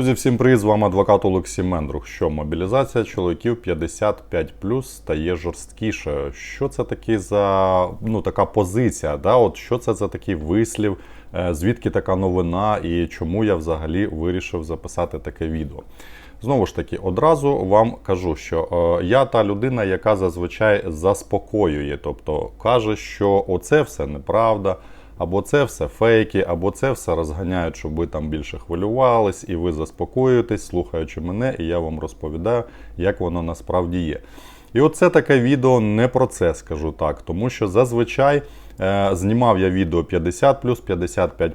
Друзі, всім привіт! З вами адвокат Олексій Мендрух. Що мобілізація чоловіків 55 стає жорсткішою. Що це такі за ну така позиція? Да? От що це за такий вислів? Е, Звідки така новина і чому я взагалі вирішив записати таке відео? Знову ж таки, одразу вам кажу, що е, я та людина, яка зазвичай заспокоює, тобто каже, що оце все неправда. Або це все фейки, або це все розганяють, щоб ви там більше хвилювались, і ви заспокоюєтесь, слухаючи мене, і я вам розповідаю, як воно насправді є. І оце таке відео не про це, скажу так, тому що зазвичай е, знімав я відео 50 55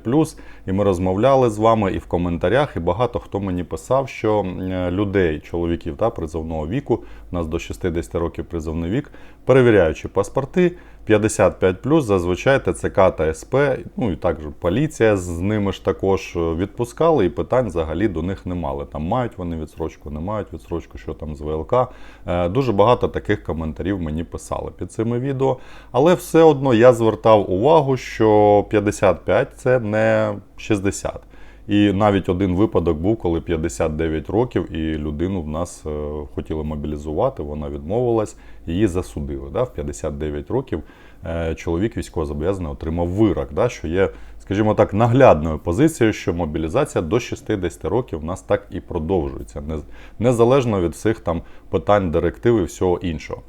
і ми розмовляли з вами і в коментарях, і багато хто мені писав, що людей, чоловіків та призовного віку, у нас до 60 років призовний вік, перевіряючи паспорти. 55 зазвичай ТЦК та СП, ну і також поліція з ними ж також відпускали, і питань взагалі до них не мали. Там мають вони відсрочку, не мають відсрочку, що там з ВЛК. Е, Дуже багато таких коментарів мені писали під цими відео. Але все одно я звертав увагу, що 55 це не 60. І навіть один випадок був, коли 59 років, і людину в нас е, хотіли мобілізувати, вона відмовилась, її засудили. Да? В 59 років е, чоловік військовозобов'язаний отримав вирок, да? що є, скажімо так, наглядною позицією, що мобілізація до 60 років в нас так і продовжується, не- незалежно від всіх там питань, директив і всього іншого.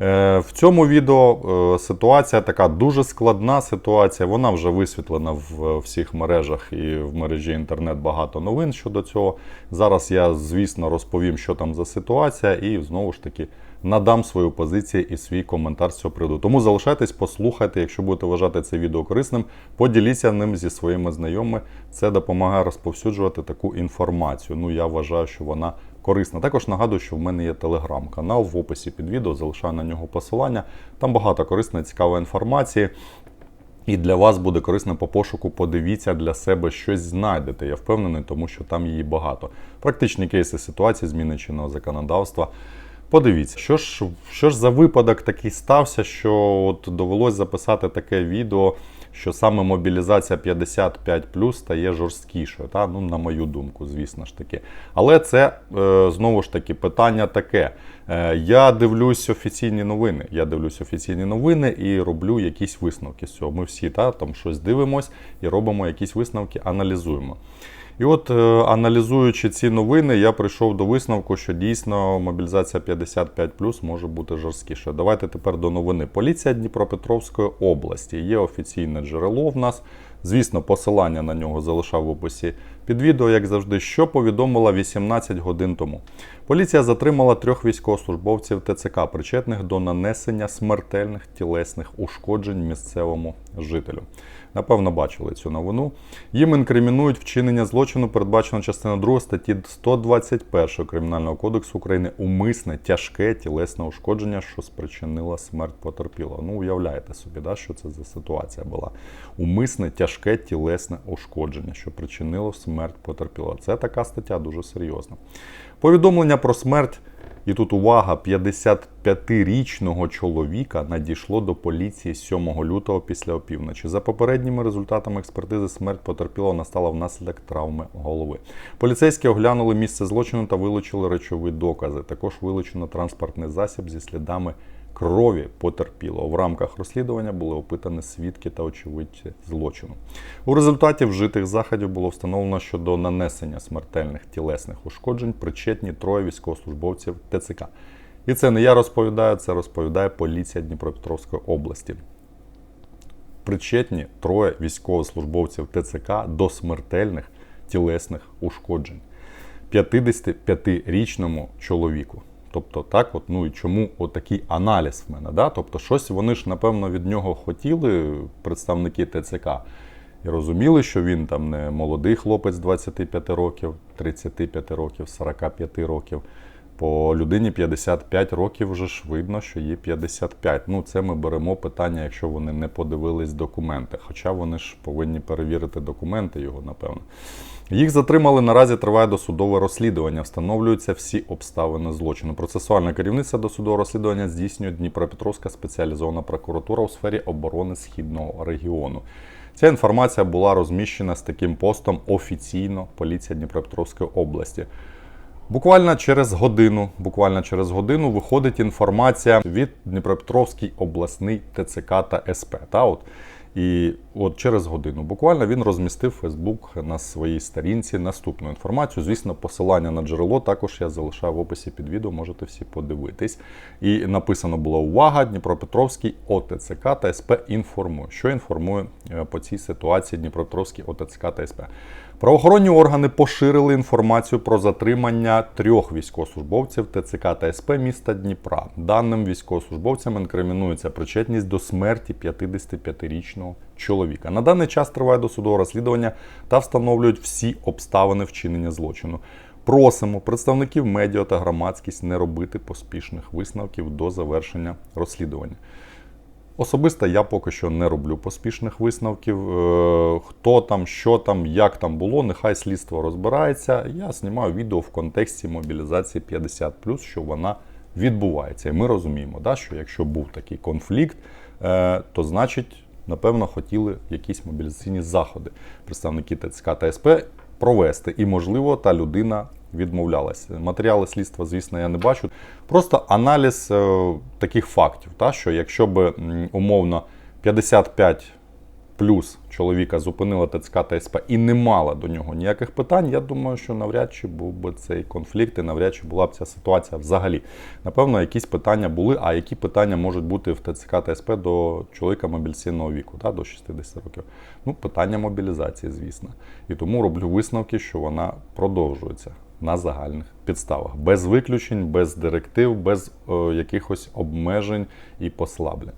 Е, В цьому відео е, ситуація така дуже складна ситуація. Вона вже висвітлена в всіх мережах і в мережі інтернет багато новин щодо цього. Зараз я, звісно, розповім, що там за ситуація, і знову ж таки надам свою позицію і свій коментар з цього приводу. Тому залишайтесь, послухайте, якщо будете вважати це відео корисним, поділіться ним зі своїми знайомими. Це допомагає розповсюджувати таку інформацію. Ну я вважаю, що вона корисна. Також нагадую, що в мене є телеграм-канал в описі під відео, залишаю на нього посилання. Там багато корисної, цікавої інформації. І для вас буде корисно по пошуку. Подивіться для себе щось знайдете. Я впевнений, тому що там її багато. Практичні кейси ситуації, зміни чинного законодавства. Подивіться, що ж, що ж за випадок такий стався, що от довелось записати таке відео, що саме мобілізація 55 стає жорсткішою. Та? Ну, на мою думку, звісно ж таки. Але це е, знову ж таки питання таке. Е, я дивлюсь офіційні новини. Я дивлюсь офіційні новини і роблю якісь висновки з цього. Ми всі та, там щось дивимось і робимо якісь висновки, аналізуємо. І от, е, аналізуючи ці новини, я прийшов до висновку, що дійсно мобілізація 55 може бути жорсткіше. Давайте тепер до новини. Поліція Дніпропетровської області є офіційне джерело в нас. Звісно, посилання на нього залишав в описі під відео, як завжди, що повідомила 18 годин тому. Поліція затримала трьох військовослужбовців ТЦК, причетних до нанесення смертельних тілесних ушкоджень місцевому жителю. Напевно, бачили цю новину. Їм інкримінують вчинення злочину, передбачено частиною 2 статті 121 Кримінального кодексу України умисне тяжке тілесне ушкодження, що спричинило смерть потерпілого. Ну, уявляєте собі, да, що це за ситуація була. Умисне тяжке тілесне ушкодження, що причинило смерть потерпілого. Це така стаття дуже серйозна. Повідомлення про смерть. І тут увага, 55-річного чоловіка надійшло до поліції 7 лютого після опівночі. За попередніми результатами експертизи, смерть потерпілого настала внаслідок травми голови. Поліцейські оглянули місце злочину та вилучили речові докази. Також вилучено транспортний засіб зі слідами крові потерпілого. В рамках розслідування були опитані свідки та очевидці злочину. У результаті вжитих заходів було встановлено, що до нанесення смертельних тілесних ушкоджень причетні троє військовослужбовців ТЦК. І це не я розповідаю, це розповідає поліція Дніпропетровської області. Причетні троє військовослужбовців ТЦК до смертельних тілесних ушкоджень 55-річному чоловіку. Тобто, так, от, ну і чому отакий аналіз в мене? Да? Тобто, щось вони ж, напевно, від нього хотіли, представники ТЦК, і розуміли, що він там не молодий хлопець 25 років, 35 років, 45 років. По людині 55 років вже ж видно, що є 55. Ну, це ми беремо питання, якщо вони не подивились документи. Хоча вони ж повинні перевірити документи його, напевно. Їх затримали. Наразі триває досудове розслідування. Встановлюються всі обставини злочину. Процесуальне керівництво досудового розслідування здійснює Дніпропетровська спеціалізована прокуратура у сфері оборони східного регіону. Ця інформація була розміщена з таким постом офіційно Поліція Дніпропетровської області. Буквально через годину, буквально через годину виходить інформація від Дніпропетровський обласний ТЦК та СП. Та от. І от через годину буквально він розмістив Фейсбук на своїй сторінці наступну інформацію. Звісно, посилання на джерело також я залишаю в описі під відео, можете всі подивитись. І написано було увага, Дніпропетровський ОТЦК та СП інформує. Що інформує е, по цій ситуації Дніпропетровський ОТЦК та СП? Правоохоронні органи поширили інформацію про затримання трьох військовослужбовців ТЦК та СП міста Дніпра. Даним військовослужбовцям інкримінується причетність до смерті 55-річного чоловіка. На даний час триває досудове розслідування та встановлюють всі обставини вчинення злочину. Просимо представників медіа та громадськість не робити поспішних висновків до завершення розслідування. Особисто я поки що не роблю поспішних висновків. Е, Хто там, що там, як там було, нехай слідство розбирається. Я знімаю відео в контексті мобілізації 50+, що вона відбувається. І ми розуміємо, да, що якщо був такий конфлікт, е, то значить, напевно, хотіли якісь мобілізаційні заходи представники ТЦК та СП провести. І, можливо, та людина відмовлялася. Матеріали слідства, звісно, я не бачу. Просто аналіз е, таких фактів, та, що якщо б умовно 55 плюс чоловіка зупинила ТЦК та СП і не мала до нього ніяких питань, я думаю, що навряд чи був би цей конфлікт і навряд чи була б ця ситуація взагалі. Напевно, якісь питання були, а які питання можуть бути в ТЦК та СП до чоловіка мобілізаційного віку, та, до 60 років. Ну, питання мобілізації, звісно. І тому роблю висновки, що вона продовжується на загальних підставах, без виключень, без директив, без е, якихось обмежень і послаблень.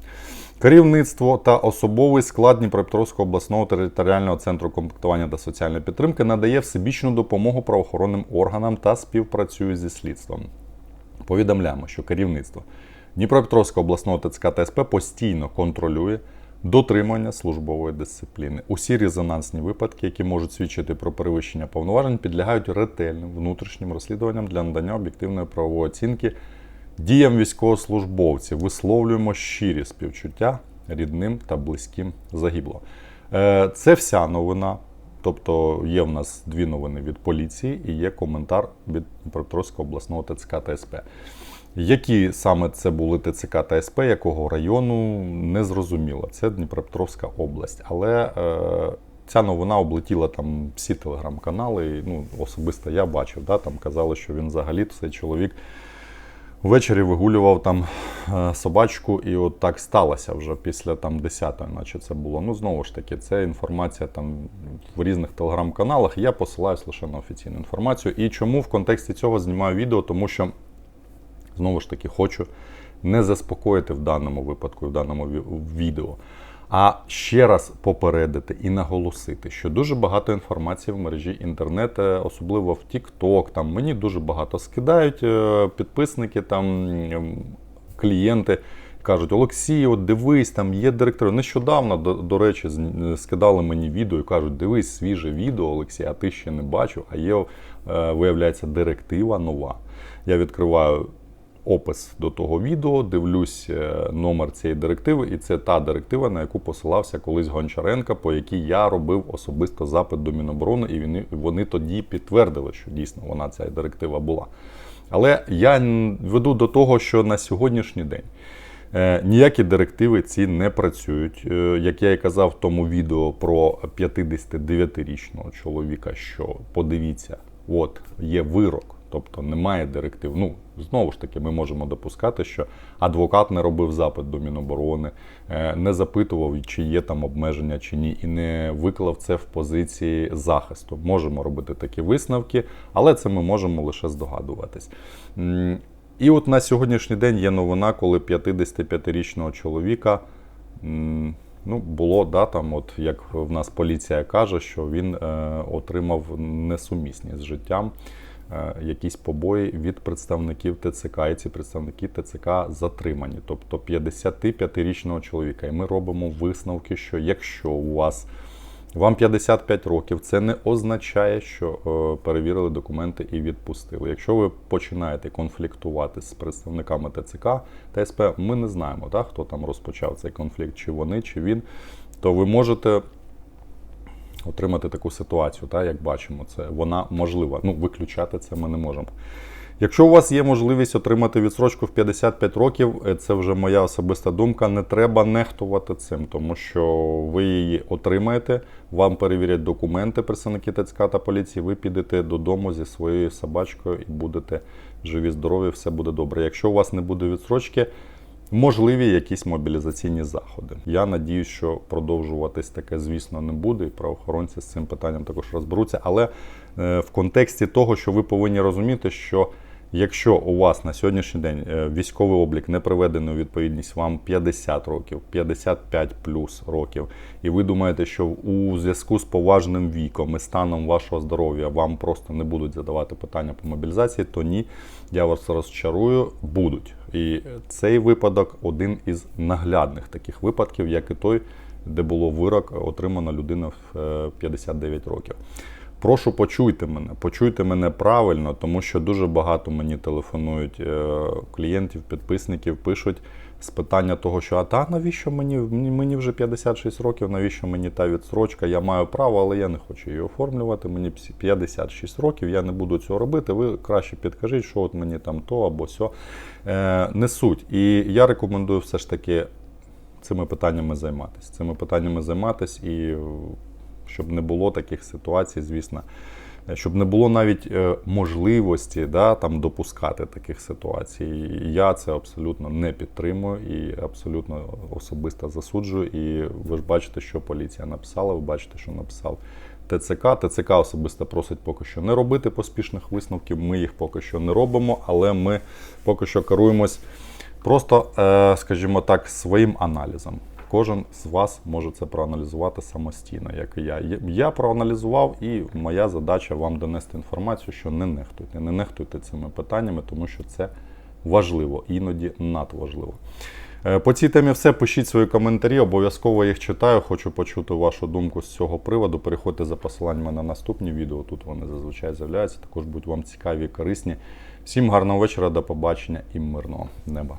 Керівництво та особовий склад Дніпропетровського обласного територіального центру комплектування та соціальної підтримки надає всебічну допомогу правоохоронним органам та співпрацює зі слідством. Повідомляємо, що керівництво Дніпропетровського обласного ТЦК та СП постійно контролює дотримання службової дисципліни. Усі резонансні випадки, які можуть свідчити про перевищення повноважень, підлягають ретельним внутрішнім розслідуванням для надання об'єктивної правової оцінки діям військовослужбовців. Висловлюємо щирі співчуття рідним та близьким загиблого. Е, Це вся новина. Тобто є в нас дві новини від поліції і є коментар від Дніпропетровського обласного ТЦК та СП. Які саме це були ТЦК та СП, якого району, не зрозуміло. Це Дніпропетровська область. Але е, ця новина облетіла там всі телеграм-канали. Ну, особисто я бачив, да, там казали, що він взагалі цей чоловік ввечері вигулював там е, собачку, і от так сталося вже після там 10-ї, наче це було. Ну, знову ж таки, це інформація там в різних телеграм-каналах. Я посилаюсь лише на офіційну інформацію. І чому в контексті цього знімаю відео? Тому що знову ж таки хочу не заспокоїти в даному випадку, в даному відео. А ще раз попередити і наголосити, що дуже багато інформації в мережі інтернет, особливо в TikTok, там мені дуже багато скидають е, підписники, там клієнти. Кажуть, Олексій, от дивись, там є директори. Нещодавно, до, до речі, скидали мені відео і кажуть, дивись свіже відео, Олексій, а ти ще не бачив. А є, е, виявляється, директива нова. Я відкриваю опис до того відео, дивлюсь е, номер цієї директиви, і це та директива, на яку посилався колись Гончаренка, по якій я робив особисто запит до Міноборони, і вони, вони тоді підтвердили, що дійсно вона ця директива була. Але я веду до того, що на сьогоднішній день е, ніякі директиви ці не працюють. Е, Як я і казав в тому відео про 59-річного чоловіка, що подивіться, от є вирок. Тобто немає директив. Ну, знову ж таки, ми можемо допускати, що адвокат не робив запит до Міноборони, е, не запитував, чи є там обмеження чи ні, і не виклав це в позиції захисту. Можемо робити такі висновки, але це ми можемо лише здогадуватись. І от на сьогоднішній день є новина, коли 55-річного чоловіка. Ну, було да, там, от як в нас поліція каже, що він е, отримав несумісні з життям якісь побої від представників ТЦК, і ці представники ТЦК затримані, тобто 55-річного чоловіка. І ми робимо висновки, що якщо у вас вам 55 років, це не означає, що е, перевірили документи і відпустили. Якщо ви починаєте конфліктувати з представниками ТЦК та СП, ми не знаємо, да, хто там розпочав цей конфлікт, чи вони, чи він, то ви можете отримати таку ситуацію, та, як бачимо, це вона можлива. Ну, виключати це ми не можемо. Якщо у вас є можливість отримати відсрочку в 55 років, е, це вже моя особиста думка. Не треба нехтувати цим, тому що ви її отримаєте, вам перевірять документи представники ТЦК та поліції. Ви підете додому зі своєю собачкою і будете живі, здорові, все буде добре. Якщо у вас не буде відсрочки, можливі якісь мобілізаційні заходи. Я надію, що продовжуватись таке, звісно, не буде, і правоохоронці з цим питанням також розберуться. Але е, в контексті того, що ви повинні розуміти, що якщо у вас на сьогоднішній день е, військовий облік не приведений у відповідність вам 50 років, 55 плюс років, і ви думаєте, що у зв'язку з поважним віком і станом вашого здоров'я вам просто не будуть задавати питання по мобілізації, то ні, я вас розчарую, будуть. І цей випадок один із наглядних таких випадків, як і той, де було вирок, отримана людина в е, 59 років. Прошу, почуйте мене, почуйте мене правильно, тому що дуже багато мені телефонують е, клієнтів, підписників, пишуть з питання того, що а та навіщо мені, мені вже 56 років, навіщо мені та відстрочка? Я маю право, але я не хочу її оформлювати. Мені 56 років, я не буду цього робити. Ви краще підкажіть, що от мені там то або сьо. Е, не суть. І я рекомендую все ж таки цими питаннями займатися. Цими питаннями займатися і щоб не було таких ситуацій, звісно, щоб не було навіть е, можливості да, там, допускати таких ситуацій. Я це абсолютно не підтримую і абсолютно особисто засуджую. І ви ж бачите, що поліція написала, ви бачите, що написав. ТЦК. ТЦК особисто просить поки що не робити поспішних висновків. Ми їх поки що не робимо, але ми поки що керуємось просто, е, скажімо так, своїм аналізом. Кожен з вас може це проаналізувати самостійно, як і я. Я проаналізував, і моя задача вам донести інформацію, що не нехтуйте. Не нехтуйте цими питаннями, тому що це важливо, іноді надважливо. Е, По цій темі все. Пишіть свої коментарі, обов'язково їх читаю. Хочу почути вашу думку з цього приводу. Переходьте за посиланнями на наступні відео. Тут вони зазвичай з'являються. Також будуть вам цікаві і корисні. Всім гарного вечора, до побачення і мирного неба.